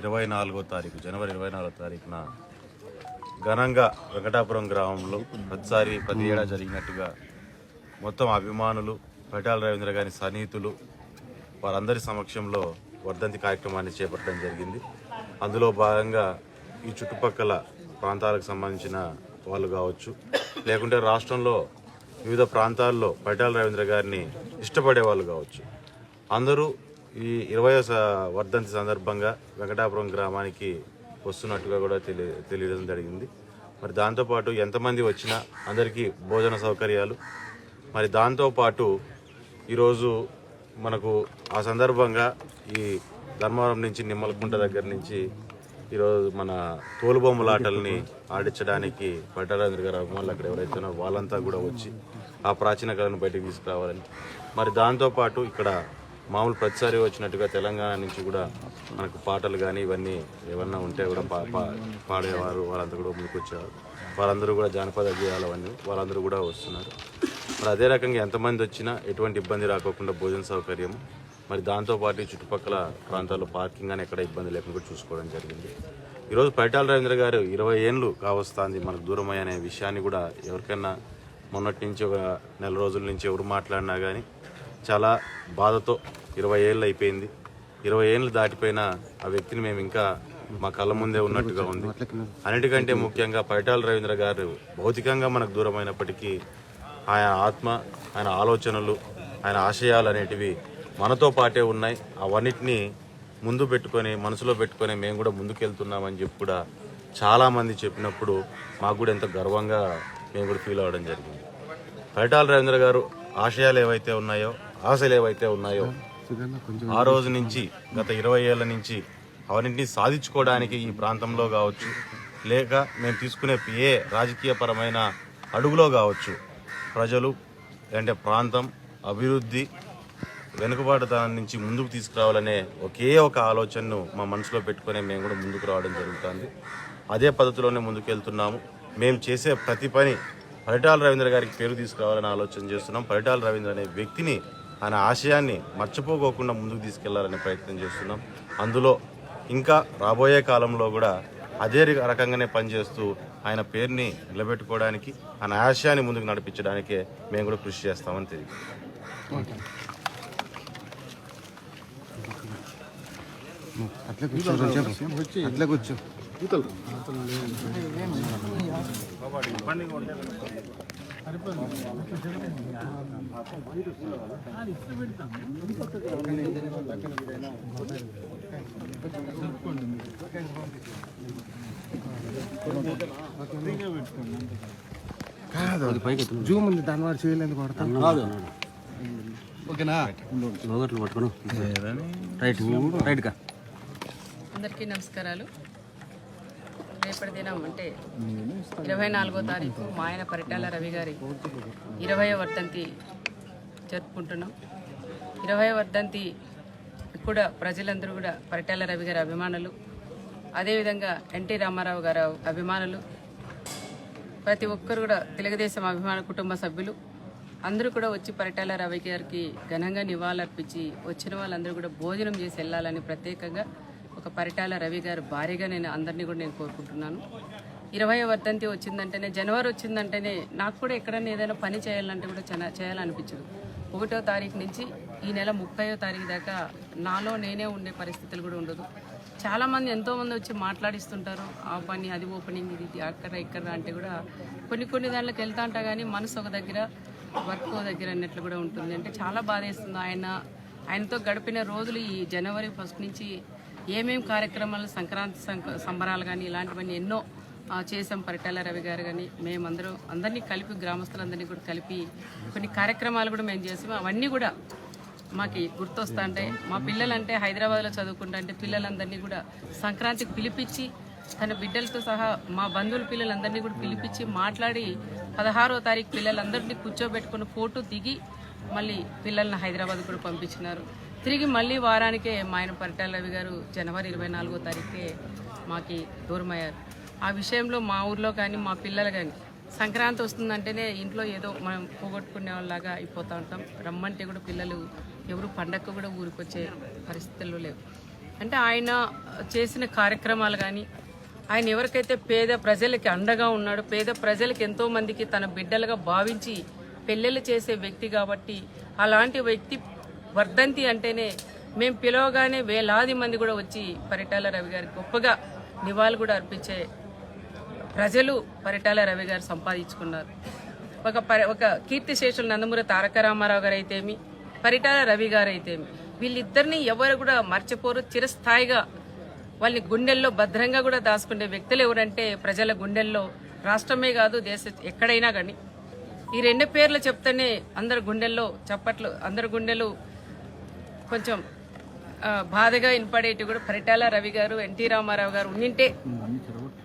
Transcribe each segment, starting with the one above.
ఇరవై నాలుగో తారీఖు జనవరి ఇరవై నాలుగో తారీఖున ఘనంగా వెంకటాపురం గ్రామంలో ప్రతిసారి ప్రతి ఏడా జరిగినట్టుగా మొత్తం అభిమానులు పటాల రవీంద్ర గారి సన్నిహితులు వారందరి సమక్షంలో వర్ధంతి కార్యక్రమాన్ని చేపట్టడం జరిగింది. అందులో భాగంగా ఈ చుట్టుపక్కల ప్రాంతాలకు సంబంధించిన వాళ్ళు కావచ్చు లేకుంటే రాష్ట్రంలో వివిధ ప్రాంతాల్లో పటాల రవీంద్ర గారిని ఇష్టపడే వాళ్ళు కావచ్చు. అందరూ ఈ ఇరవై వర్ధంతి సందర్భంగా వెంకటాపురం గ్రామానికి వస్తున్నట్టుగా కూడా తెలియ తెలియడం జరిగింది. మరి దాంతోపాటు ఎంతమంది వచ్చినా అందరికీ భోజన సౌకర్యాలు. మరి దాంతోపాటు ఈరోజు మనకు ఆ సందర్భంగా ఈ ధర్మవరం నుంచి నిమ్మలకుంట దగ్గర నుంచి ఈరోజు మన తోలుబొమ్మలాటల్ని ఆడించడానికి పట్టారాజు గారు అభిమానులు అక్కడ ఎవరైతే ఉన్నారో వాళ్ళంతా కూడా వచ్చి ఆ ప్రాచీన కళను బయటకు తీసుకురావాలని. మరి దాంతోపాటు ఇక్కడ మామూలు ప్రతిసారి వచ్చినట్టుగా తెలంగాణ నుంచి కూడా మనకు పాటలు కానీ ఇవన్నీ ఏమన్నా ఉంటే కూడా పా పా పాడేవారు వాళ్ళంతా కూడా ముందుకు వచ్చారు వాళ్ళందరూ కూడా జానపద గేయాలు అవన్నీ వాళ్ళందరూ కూడా వస్తున్నారు. మరి అదే రకంగా ఎంతమంది వచ్చినా ఎటువంటి ఇబ్బంది రాకోకుండా భోజన సౌకర్యం మరి దాంతోపాటు చుట్టుపక్కల ప్రాంతాల్లో పార్కింగ్ అని ఎక్కడ ఇబ్బంది లేకుండా చూసుకోవడం జరిగింది. ఈరోజు పైటాల రవీంద్ర గారు ఇరవై ఏళ్ళు కావస్తుంది మనకు దూరమయ్య అనే విషయాన్ని కూడా ఎవరికైనా మొన్నటి నుంచి ఒక నెల రోజుల నుంచి ఎవరు మాట్లాడినా కానీ చాలా బాధతో ఇరవై ఏళ్ళు అయిపోయింది. ఇరవై ఏళ్ళు దాటిపోయిన ఆ వ్యక్తిని మేము ఇంకా మా కళ్ళ ముందే ఉన్నట్టుగా ఉంది. అన్నిటికంటే ముఖ్యంగా పైటాల రవీంద్ర గారు భౌతికంగా మనకు దూరమైనప్పటికీ ఆయన ఆత్మ ఆయన ఆలోచనలు ఆయన ఆశయాలు అనేటివి మనతో పాటే ఉన్నాయి. అవన్నిటినీ ముందు పెట్టుకొని మనసులో పెట్టుకొని మేము కూడా ముందుకెళ్తున్నామని చెప్పి కూడా చాలామంది చెప్పినప్పుడు మాకు కూడా ఎంతో గర్వంగా మేము కూడా ఫీల్ అవ్వడం జరిగింది. పరిటాల రవీంద్ర గారు ఆశయాలు ఏవైతే ఉన్నాయో ఆశలు ఏవైతే ఉన్నాయో ఆ రోజు నుంచి గత ఇరవై ఏళ్ళ నుంచి అవన్నింటినీ సాధించుకోవడానికి ఈ ప్రాంతంలో కావచ్చు లేక మేము తీసుకునే ఏ రాజకీయపరమైన అడుగులో కావచ్చు ప్రజలు అంటే ప్రాంతం అభివృద్ధి వెనుకబాటుతనం నుంచి ముందుకు తీసుకురావాలనే ఒకే ఒక ఆలోచనను మా మనసులో పెట్టుకొని మేము కూడా ముందుకు రావడం జరుగుతుంది. అదే పద్ధతిలోనే ముందుకు వెళ్తున్నాము మేము చేసే ప్రతి పని పరిటాల రవీంద్ర గారికి పేరు తీసుకురావాలని ఆలోచన చేస్తున్నాం. పరిటాల రవీంద్ర అనే వ్యక్తిని ఆయన ఆశయాన్ని మర్చిపోకోకుండా ముందుకు తీసుకెళ్ళాలనే ప్రయత్నం చేస్తున్నాం. అందులో ఇంకా రాబోయే కాలంలో కూడా అదే రకంగానే పనిచేస్తూ ఆయన పేరుని నిలబెట్టుకోవడానికి ఆయన ఆశయాన్ని ముందుకు నడిపించడానికే మేము కూడా కృషి చేస్తామని తెలియదు అట్లా కూర్చో. కొంచెం అట్లా కూర్చో. కాదు జూమ్ ఉంది దాని వాడు చేయలేదు కొడతాను ఓకేనా? లోగట్లు పట్టుకోను. రైట్. రైట్గా. అందరికీ నమస్కారాలు. రేపటి దినం అంటే ఇరవై నాలుగో తారీఖు మా ఆయన పరిటాల రవి గారి ఇరవై వర్ధంతి జరుపుకుంటున్నాం. ఇరవై వర్ధంతి కూడా ప్రజలందరూ కూడా పరిటాల రవి గారి అభిమానులు అదేవిధంగా ఎన్టీ రామారావు గారి అభిమానులు ప్రతి ఒక్కరు కూడా తెలుగుదేశం అభిమాన కుటుంబ సభ్యులు అందరూ కూడా వచ్చి పరిటాల రవి గారికి ఘనంగా నివాళులర్పించి వచ్చిన వాళ్ళందరూ కూడా భోజనం చేసి వెళ్ళాలని ప్రత్యేకంగా ఒక పరిటాల రవి గారు భారీగా నేను అందరినీ కూడా నేను కోరుకుంటున్నాను. ఇరవై వర్ధంతి వచ్చిందంటేనే జనవరి వచ్చిందంటేనే నాకు కూడా ఎక్కడైనా ఏదైనా పని చేయాలంటే కూడా చ చేయాలనిపించదు. ఒకటో తారీఖు నుంచి ఈ నెల ముప్పయో తారీఖు దాకా నాలో నేనే ఉండే పరిస్థితులు కూడా ఉండదు. చాలామంది ఎంతోమంది వచ్చి మాట్లాడిస్తుంటారు ఆ పని అది ఓపెనింగ్ ఇది అక్కడ ఇక్కడ అంటే కూడా కొన్ని కొన్ని దాంట్లోకి వెళ్తా ఉంటా కానీ మనసు ఒక దగ్గర వర్క్ దగ్గర అన్నట్లు కూడా ఉంటుంది. అంటే చాలా బాధేస్తుంది. ఆయన ఆయనతో గడిపిన రోజులు ఈ జనవరి ఫస్ట్ నుంచి ఏమేమి కార్యక్రమాలు సంక్రాంతి సంబరాలు కానీ ఇలాంటివన్నీ ఎన్నో చేశాం చేసాం పరిటాల రవి గారు కానీ మేమందరూ అందరినీ కలిపి గ్రామస్తులందరినీ కూడా కలిపి కొన్ని కార్యక్రమాలు కూడా మేము చేసాము అవన్నీ కూడా మాకు గుర్తొస్తా అంటే మా పిల్లలంటే హైదరాబాద్లో చదువుకుంటా అంటే పిల్లలందరినీ కూడా సంక్రాంతికి పిలిపించి తన బిడ్డలతో సహా మా బంధువుల పిల్లలందరినీ కూడా పిలిపించి మాట్లాడి పదహారో తారీఖు పిల్లలందరినీ కూర్చోబెట్టుకుని ఫోటో దిగి మళ్ళీ పిల్లల్ని హైదరాబాద్ కూడా పంపించినారు. తిరిగి మళ్ళీ వారానికే మా ఆయన పరిటాల రవి గారు జనవరి ఇరవై నాలుగో తారీఖే మాకి దూరమయ్యారు. ఆ విషయంలో మా ఊర్లో కానీ మా పిల్లలు కానీ సంక్రాంతి వస్తుందంటేనే ఇంట్లో ఏదో మనం పోగొట్టుకునే వాళ్ళలాగా అయిపోతూ ఉంటాం. రమ్మంటే కూడా పిల్లలు ఎవరు పండగ కూడా ఊరికొచ్చే పరిస్థితులు లేవు. అంటే ఆయన చేసిన కార్యక్రమాలు కానీ ఆయన ఎవరికైతే పేద ప్రజలకి అండగా ఉన్నాడో పేద ప్రజలకి ఎంతోమందికి తన బిడ్డలుగా భావించి పెళ్ళిళ్ళు చేసే వ్యక్తి కాబట్టి అలాంటి వ్యక్తి వర్ధంతి అంటేనే మేము పిలవగానే వేలాది మంది కూడా వచ్చి పరిటాల రవి గారికి గొప్పగా నివాళులు కూడా అర్పించే ప్రజలు పరిటాల రవి గారు సంపాదించుకున్నారు. ఒక పరి ఒక కీర్తిశేషులు నందమూరి తారక రామారావు గారు అయితేమి పరిటాల రవి గారు అయితేమి వీళ్ళిద్దరిని ఎవరు కూడా మర్చిపోరు. చిరస్థాయిగా వాళ్ళని గుండెల్లో భద్రంగా కూడా దాచుకునే వ్యక్తులు ఎవరంటే ప్రజల గుండెల్లో రాష్ట్రమే కాదు దేశ ఎక్కడైనా కానీ ఈ రెండు పేర్లు చెప్తేనే అందరి గుండెల్లో చప్పట్లు అందరి గుండెలు కొంచెం బాధగా వినపడేటి కూడా పరిటాల రవి గారు ఎన్టీ రామారావు గారు ఉండింటే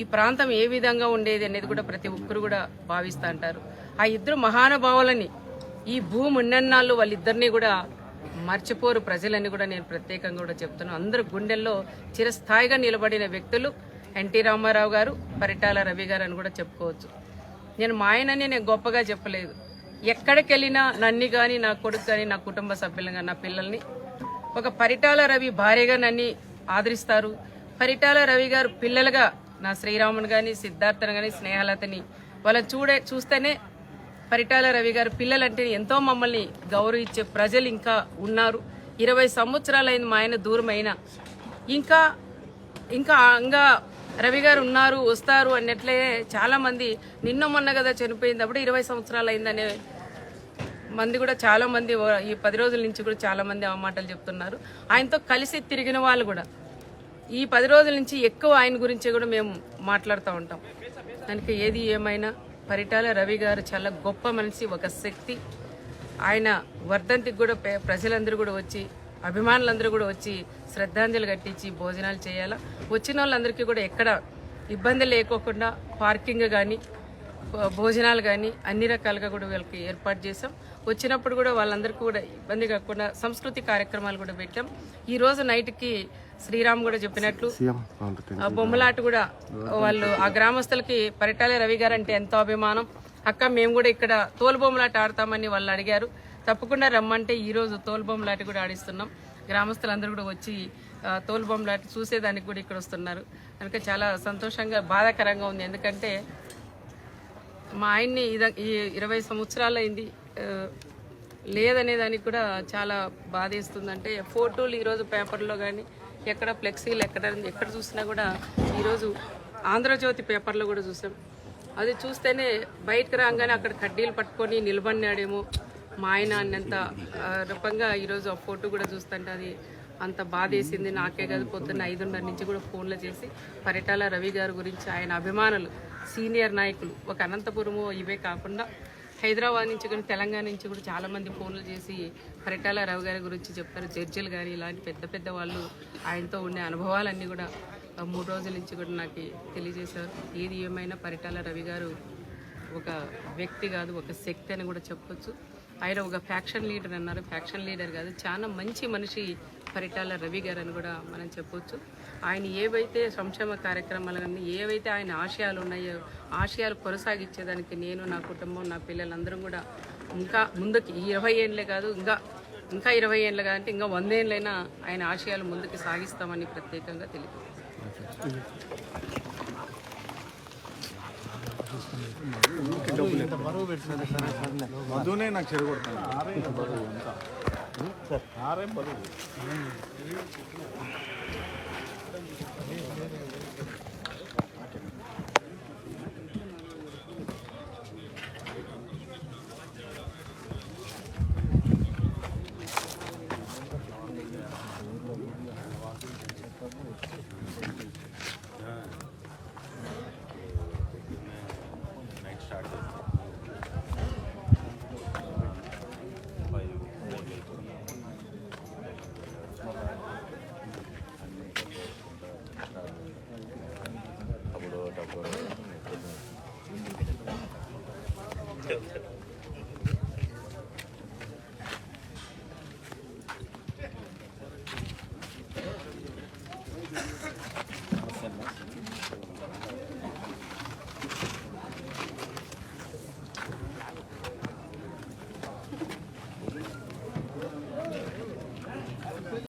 ఈ ప్రాంతం ఏ విధంగా ఉండేది అనేది కూడా ప్రతి ఒక్కరు కూడా భావిస్తూ అంటారు. ఆ ఇద్దరు మహానుభావులని ఈ భూమి ఉన్నన్నాళ్ళు వాళ్ళిద్దరిని కూడా మర్చిపోరు ప్రజలని కూడా నేను ప్రత్యేకంగా కూడా చెప్తున్నాను అందరు గుండెల్లో చిరస్థాయిగా నిలబడిన వ్యక్తులు ఎన్టీ రామారావు గారు పరిటాల రవి గారు అని కూడా చెప్పుకోవచ్చు. నేను మా ఆయనని నేను గొప్పగా చెప్పలేదు. ఎక్కడికి వెళ్ళినా నన్ను కానీ నా కొడుకు కానీ నా కుటుంబ సభ్యులను కానీ నా పిల్లల్ని ఒక పరిటాల రవి భార్యగా నన్ను ఆదరిస్తారు. పరిటాల రవి గారు పిల్లలుగా నా శ్రీరాముని కానీ సిద్ధార్థను కానీ స్నేహలతని వాళ్ళని చూడే చూస్తేనే పరిటాల రవి గారు పిల్లలంటే ఎంతో మమ్మల్ని గౌరవించే ప్రజలు ఇంకా ఉన్నారు. ఇరవై సంవత్సరాలైంది మా ఆయన దూరమైన. ఇంకా ఇంకా ఇంకా రవి గారు ఉన్నారు వస్తారు అన్నట్లే చాలామంది నిన్న మొన్న కదా చనిపోయింది. అప్పుడు ఇరవై సంవత్సరాలు అయిందనే మంది కూడా చాలా మంది ఈ పది రోజుల నుంచి కూడా చాలా మంది మాటలు చెప్తున్నారు. ఆయనతో కలిసి తిరిగిన వాళ్ళు కూడా. ఈ పది రోజుల నుంచి ఎక్కువ ఆయన గురించి కూడా మేము మాట్లాడుతూ ఉంటాం. దానికి ఏది ఏమైనా పరిటాల రవి గారు చాలా గొప్ప మనిషి ఒక శక్తి. ఆయన వర్ధంతికి కూడా ప్రజలందరూ కూడా వచ్చి అభిమానులందరూ కూడా వచ్చి శ్రద్ధాంజలి కట్టించి భోజనాలు చేయాలా. వచ్చిన వాళ్ళందరికీ కూడా ఎక్కడ ఇబ్బంది లేకోకుండా పార్కింగ్ కానీ భోజనాలు కానీ అన్ని రకాలుగా కూడా వీళ్ళకి ఏర్పాటు చేసాం వచ్చినప్పుడు కూడా వాళ్ళందరికీ కూడా ఇబ్బంది కాకుండా సంస్కృతి కార్యక్రమాలు కూడా పెట్టాం. ఈ రోజు నైట్కి శ్రీరామ్ కూడా చెప్పినట్లు బొమ్మలాట కూడా వాళ్ళు ఆ గ్రామస్తులకి పరిటాల రవి గారు అంటే ఎంతో అభిమానం. అక్క మేము కూడా ఇక్కడ తోలు బొమ్మలాట ఆడతామని వాళ్ళు అడిగారు. తప్పకుండా రమ్మంటే ఈ రోజు తోలు బొమ్మలాట కూడా ఆడిస్తున్నాం. గ్రామస్తులందరూ కూడా వచ్చి ఆ, తోలు బొమ్మలాట చూసేదానికి కూడా ఇక్కడ వస్తున్నారు. కనుక చాలా సంతోషంగా బాధాకరంగా ఉంది. ఎందుకంటే మా ఆయన్ని ఇద- ఈ ఇరవై సంవత్సరాలు అయింది లేదనే దానికి కూడా చాలా బాధేస్తుంది అంటే ఫోటోలు ఈరోజు పేపర్లో కానీ ఎక్కడ ఫ్లెక్సీలు ఎక్కడ ఎక్కడ చూసినా కూడా ఈరోజు ఆంధ్రజ్యోతి పేపర్లో కూడా చూసాం. అది చూస్తేనే బయటకు రాగానే అక్కడ కడ్డీలు పట్టుకొని నిలబడినాడేమో మా ఆయన అన్నంత రూపంగా ఈరోజు ఆ ఫోటో కూడా చూస్తుంటే అది అంత బాధేసింది. నాకే కాదు పొద్దున్న ఐదున్నర నుంచి కూడా ఫోన్లు చేసి పరిటాల రవి గారి గురించి ఆయన అభిమానులు సీనియర్ నాయకులు ఒక అనంతపురము ఇవే కాకుండా హైదరాబాద్ నుంచి కూడా తెలంగాణ నుంచి కూడా చాలామంది ఫోన్లు చేసి పరిటాల రవి గారి గురించి చెప్తారు జడ్జిలు కానీ ఇలాంటి పెద్ద పెద్ద వాళ్ళు ఆయనతో ఉండే అనుభవాలన్నీ కూడా మూడు రోజుల నుంచి కూడా నాకు తెలియజేశారు. ఏది ఏమైనా పరిటాల రవి గారు ఒక వ్యక్తి కాదు ఒక శక్తి అని కూడా చెప్పొచ్చు. ఆయన ఒక ఫ్యాక్షన్ లీడర్ అన్నారు. ఫ్యాక్షన్ లీడర్ కాదు చాలా మంచి మనిషి. పరిటాల రవి గారు అని కూడా మనం చెప్పొచ్చు. ఆయన ఏవైతే సంక్షేమ కార్యక్రమాలు కానీ ఏవైతే ఆయన ఆశయాలు ఉన్నాయో ఆశయాలు కొనసాగించేదానికి నేను నా కుటుంబం నా పిల్లలందరం కూడా ఇంకా ముందుకి ఇరవై ఏళ్ళే కాదు ఇంకా ఇంకా ఇరవై ఏళ్ళు అంటే ఇంకా వంద ఏళ్ళైనా ఆయన ఆశయాలు ముందుకు సాగిస్తామని ప్రత్యేకంగా తెలియదు আরে বলো